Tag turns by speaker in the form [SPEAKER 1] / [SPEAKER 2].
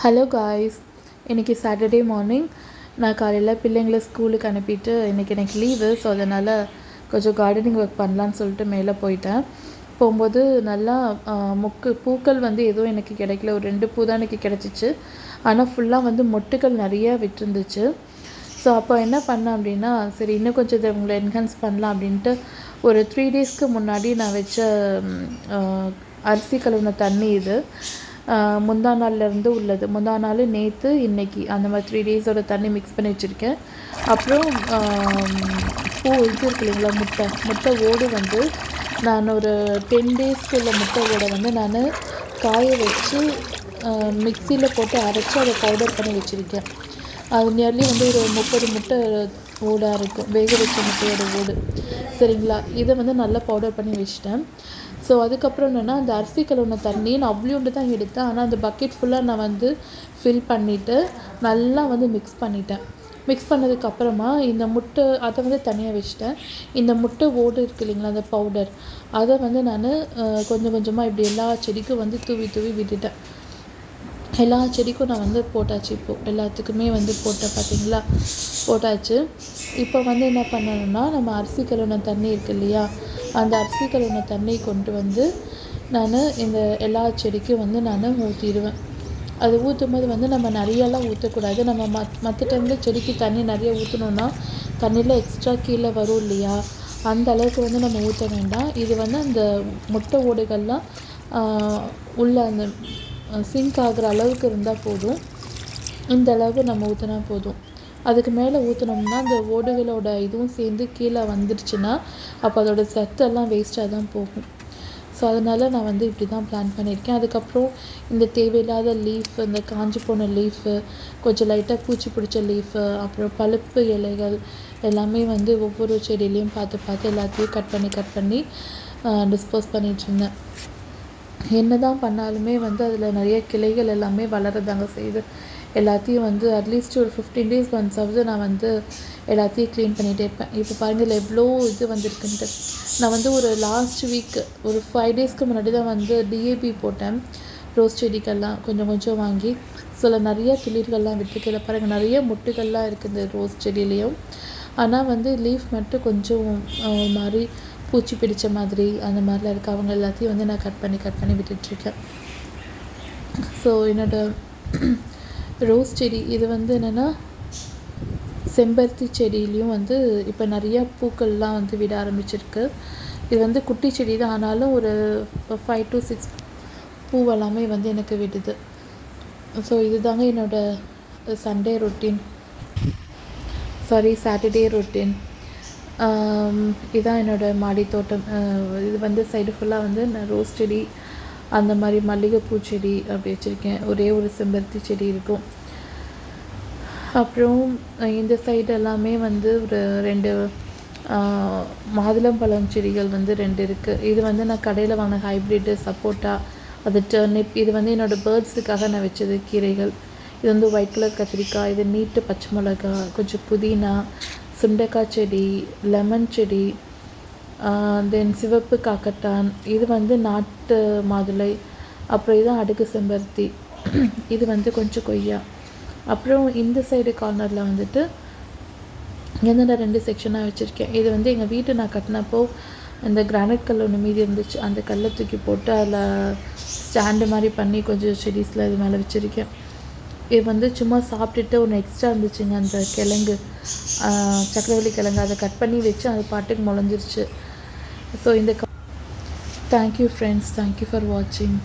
[SPEAKER 1] Hello guys இன்றைக்கி Saturday morning நான் காலையில் பிள்ளைங்களை ஸ்கூலுக்கு அனுப்பிட்டு இன்றைக்கி எனக்கு லீவு ஸோ அதனால் கொஞ்சம் கார்டனிங் ஒர்க் பண்ணலான்னு சொல்லிட்டு மேலே போயிட்டேன். போகும்போது நல்லா முக்கு பூக்கள் வந்து எதுவும் எனக்கு கிடைக்கல. ஒரு ரெண்டு பூ தான் எனக்கு கிடச்சிச்சு. ஆனால் ஃபுல்லாக வந்து மொட்டுக்கள் நிறைய விட்டுருந்துச்சு. ஸோ அப்போ என்ன பண்ணேன் அப்படின்னா சரி இன்னும் கொஞ்சம் இதை உங்களை என்ஹான்ஸ் பண்ணலாம் அப்படின்ட்டு ஒரு த்ரீ டேஸ்க்கு முன்னாடி நான் வச்ச அரிசி கழுவின தண்ணி இது. முந்தா நாள்லேருந்து உள்ளது. முந்தா நாள் நேற்று இன்றைக்கி அந்த மாதிரி த்ரீ டேஸோட தண்ணி மிக்ஸ் பண்ணி வச்சுருக்கேன். அப்புறம் பூ இது இருக்கு இல்லைங்களா முட்டை. முட்டை ஓடு வந்து நான் ஒரு டென் டேஸ்க்கு உள்ள முட்டை ஓடை வந்து நான் காய வச்சு மிக்சியில் போட்டு அரைச்சி அதை பவுடர் பண்ணி வச்சுருக்கேன். அது நியர்லி வந்து ஒரு முப்பது முட்டை ஓடாக இருக்கும் வேக வச்ச முட்டையோட ஓடு. சரிங்களா? இதை வந்து நல்லா பவுடர் பண்ணி வச்சுட்டேன். ஸோ அதுக்கப்புறம் என்னென்னா அந்த அரிசி கழுவுன தண்ணி நான் அவ்வளோண்டு தான் எடுத்தேன். ஆனால் அந்த பக்கெட் ஃபுல்லாக நான் வந்து ஃபில் பண்ணிவிட்டு நல்லா வந்து மிக்ஸ் பண்ணிட்டேன். மிக்ஸ் பண்ணதுக்கப்புறமா இந்த முட்டை அதை வந்து தனியாக வச்சுட்டேன். இந்த முட்டை ஓடு இருக்குது இல்லைங்களா அந்த பவுடர் அதை வந்து நான் கொஞ்சம் கொஞ்சமாக இப்படி எல்லா செடிக்கும் வந்து தூவி தூவி விட்டுட்டேன். எல்லா செடிக்கும் நான் வந்து போட்டாச்சு இப்போது எல்லாத்துக்குமே வந்து போட்டேன் பார்த்தீங்களா போட்டாச்சு. இப்போ வந்து என்ன பண்ணணும்னா நம்ம அரிசி கழுவின தண்ணி இருக்கு இல்லையா? அந்த அரிசி கழுவின தண்ணி கொண்டு வந்து நான் இந்த எல்லா செடிக்கும் வந்து நான் ஊற்றிடுவேன் அது ஊற்றும் போது வந்து நம்ம நிறையெல்லாம் ஊற்றக்கூடாது நம்ம மத் மற்ற டைமில் செடிக்கு தண்ணி நிறைய ஊற்றணுன்னா தண்ணியில் எக்ஸ்ட்ரா கீழே வரும் இல்லையா? அந்த அளவுக்கு வந்து நம்ம ஊற்ற வேண்டாம். இது வந்து அந்த முட்டை ஓடுகள்லாம் உள்ள அந்த சிங்க் ஆகிற அளவுக்கு இருந்தால் போதும். இந்த அளவுக்கு நம்ம ஊற்றினா போதும். அதுக்கு மேலே ஊற்றினோம்னா அந்த ஓடுகளோட இதுவும் சேர்ந்து கீழே வந்துடுச்சுன்னா அப்போ அதோடய சத்தெல்லாம் வேஸ்ட்டாக தான் போகும். ஸோ அதனால் நான் வந்து இப்படி தான் பிளான் பண்ணியிருக்கேன். அதுக்கப்புறம் இந்த தேவையில்லாத லீஃப் இந்த காஞ்சி போன லீஃபு கொஞ்சம் லைட்டாக பூச்சி பிடிச்ச லீஃபு அப்புறம் பழுப்பு இலைகள் எல்லாமே வந்து ஒவ்வொரு செடியிலையும் பார்த்து பார்த்து எல்லாத்தையும் கட் பண்ணி கட் பண்ணி டிஸ்போஸ் பண்ணிகிட்ருந்தேன் என்ன தான் பண்ணாலுமே வந்து அதில் நிறைய கிளைகள் எல்லாமே வளரதாங்க செய்யுது. எல்லாத்தையும் வந்து அட்லீஸ்ட் ஒரு ஃபிஃப்டீன் டேஸ் ஒன்ஸாவது நான் வந்து எல்லாத்தையும் க்ளீன் பண்ணிகிட்டே இருப்பேன். இப்போ பாருங்கள் இதில் எவ்வளோ இது வந்திருக்குன்ட்டு. நான் வந்து ஒரு லாஸ்ட் வீக் ஒரு ஃபைவ் டேஸ்க்கு முன்னாடி தான் வந்து டிஏபி போட்டேன். ரோஸ் செடிக்கெல்லாம் கொஞ்சம் கொஞ்சம் வாங்கி. சில நிறைய துளிர்கள்லாம் விட்டுருக்கு பாருங்கள் நிறைய முட்டுகள்லாம் இருக்குது இந்த ரோஸ் செடியிலையும். ஆனால் வந்து லீஃப் மட்டும் கொஞ்சம் ஒரு மாதிரி பூச்சி பிடிச்ச மாதிரி அந்த மாதிரிலாம் இருக்குது அவங்க எல்லாத்தையும் வந்து நான் கட் பண்ணி கட் பண்ணி விட்டுட்ருக்கேன் ஸோ என்னோடய ரோஸ் செடி இது வந்து என்னென்னா செம்பருத்தி செடியிலையும் வந்து இப்போ நிறையா பூக்கள்லாம் வந்து விட ஆரம்பிச்சிருக்கு. இது வந்து குட்டி செடி தான் ஆனாலும் ஒரு ஃபைவ் டு சிக்ஸ் பூவெல்லாமே வந்து எனக்கு விடுது. ஸோ இதுதாங்க என்னோடய Sunday routine sorry Saturday routine இதான் என்னோடய மாடி தோட்டம் இது வந்து சைடு ஃபுல்லாக வந்து நான் ரோஸ் செடி அந்த மாதிரி மல்லிகைப்பூ செடி அப்படி வச்சுருக்கேன். ஒரே ஒரு செம்பருத்தி செடி இருக்கும். அப்புறம் இந்த சைடு எல்லாமே வந்து ஒரு ரெண்டு மாதுளம்பழம் செடிகள் வந்து ரெண்டு இருக்குது இது வந்து நான் கடையில் வாங்கின ஹைப்ரிட்டு சப்போட்டா அது டர்னிப் இது வந்து என்னோடய பேர்ட்ஸுக்காக நான் வச்சது கீரைகள். இது வந்து ஒயிட் கலர் கத்திரிக்காய் இது நீட்டு பச்சை மிளகா கொஞ்சம் புதினா சுண்டைக்காய் செடி லெமன் செடி தென் சிவப்பு காக்கட்டான் இது வந்து நாட்டு மாதுளை அப்புறம் இதுதான் அடுக்கு செம்பருத்தி இது வந்து கொஞ்சம் கொய்யா. அப்புறம் இந்த சைடு கார்னரில் வந்துட்டு இங்கே ரெண்டு செக்ஷனாக வச்சுருக்கேன் இது வந்து எங்கள் வீட்டை நான் கட்டினப்போ அந்த கிரானைட் கல் ஒன்று மீதி இருந்துச்சு அந்த கல்லை தூக்கி போட்டு அதில் ஸ்டாண்டு மாதிரி பண்ணி கொஞ்சம் செடிஸில் இது மேலே வச்சுருக்கேன். வந்து சும்மா சாப்பிட்டுட்டு ஒன்று எக்ஸ்ட்ரா இருந்துச்சுங்க அந்த கிழங்கு. சக்கரவள்ளி கிழங்கு. அதை கட் பண்ணி வச்சு அது பாட்டுக்கு முளைஞ்சிருச்சு. ஸோ இந்த thank you friends thank you for வாட்சிங்